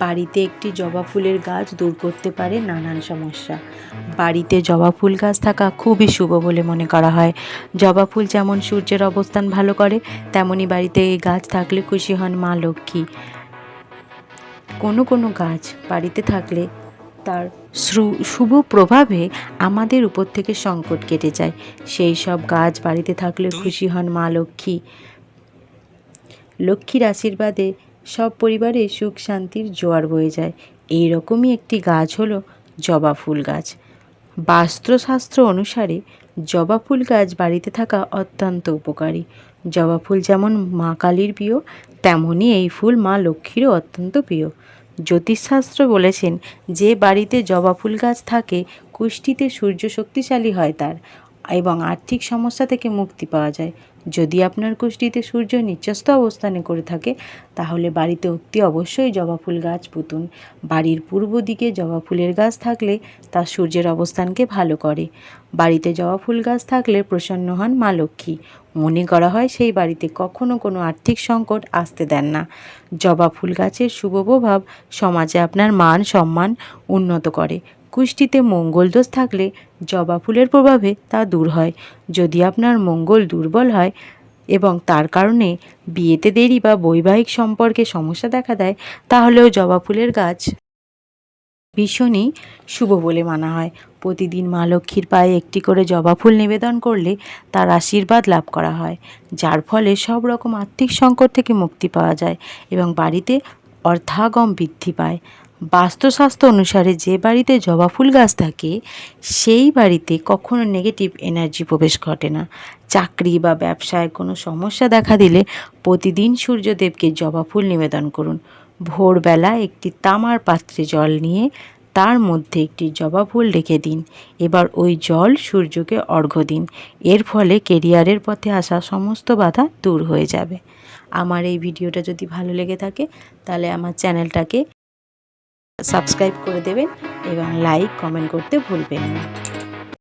বাড়িতে একটি জবা ফুলের গাছ দূর করতে পারে নানান সমস্যা। বাড়িতে জবা ফুল গাছ থাকা খুবই শুভ বলে মনে করা হয়। জবা ফুল যেমন সূর্যের অবস্থান ভালো করে, তেমনি বাড়িতে এই গাছ থাকলে খুশি হন মা লক্ষ্মী। কোনো কোনো গাছ বাড়িতে থাকলে তার শুভ প্রভাবে আমাদের উপর থেকে সংকট কেটে যায়। সেই সব গাছ বাড়িতে থাকলে খুশি হন মা লক্ষ্মী। লক্ষ্মীর আশীর্বাদে সব পরিবারে সুখ শান্তির জোয়ার বয়ে যায়। এই রকমই একটি গাছ হলো জবা ফুল গাছ। বাস্ত্রশাস্ত্র অনুসারে জবা ফুল গাছ বাড়িতে থাকা অত্যন্ত উপকারী। জবা ফুল যেমন মা কালীর প্রিয় তেমনই এই ফুল মা লক্ষ্মীরও অত্যন্ত প্রিয়। জ্যোতিষশাস্ত্র বলেছেন, যে বাড়িতে জবা ফুল গাছ থাকে, কুষ্টিতে সূর্য শক্তিশালী হয় তার। এবং আর্থিক সমস্যা থেকে মুক্তি পাওয়া যায়। যদি আপনার কুষ্টিতে সূর্য নিচস্থ অবস্থানে করে থাকে, তাহলে বাড়িতে অতি অবশ্যই জবা ফুল গাছ পুতুন। বাড়ির পূর্ব দিকে জবা ফুলের গাছ থাকলে তা সূর্যের অবস্থানকে ভালো করে। বাড়িতে জবা ফুল গাছ থাকলে প্রসন্ন হন মা লক্ষ্মী। মনে করা হয় সেই বাড়িতে কখনো কোনো আর্থিক সংকট আসতে দেন না। জবা ফুল গাছের শুভ প্রভাব সমাজে আপনার মান সম্মান উন্নত করে। কুষ্টিতে মঙ্গল দোষ থাকলে জবা ফুলের প্রভাবে তা দূর হয়। যদি আপনার মঙ্গল দুর্বল হয় এবং তার কারণে বিয়েতে দেরি বা বৈবাহিক সম্পর্কে সমস্যা দেখা দেয়, তাহলেও জবা ফুলের গাছ ভীষণই শুভ বলে মানা হয়। প্রতিদিন মা লক্ষ্মীর পায়ে একটি করে জবা ফুল নিবেদন করলে তার আশীর্বাদ লাভ করা হয়, যার ফলে সব রকম আর্থিক সংকট থেকে মুক্তি পাওয়া যায় এবং বাড়িতে অর্থাগম বৃদ্ধি পায়। বাস্তুশাস্ত্র অনুসারে যে বাড়িতে জবা ফুল গাছ থাকে, সেই বাড়িতে কখনো নেগেটিভ এনার্জি প্রবেশ ঘটে না। চাকরি বা ব্যবসায় কোনো সমস্যা দেখা দিলে প্রতিদিন সূর্যদেবকে জবা ফুল নিবেদন করুন। ভোরবেলা একটি তামার পাত্রে জল নিয়ে তার মধ্যে একটি জবা ফুল রেখে দিন। এবার ওই জল সূর্যকে অর্ঘ্য দিন। এর ফলে কেরিয়ারের পথে আসা সমস্ত বাধা দূর হয়ে যাবে। আমার এই ভিডিওটা যদি ভালো লেগে থাকে, তাহলে আমার চ্যানেলটাকে সাবস্ক্রাইব করে দেবেন এবং লাইক কমেন্ট করতে ভুলবেন না।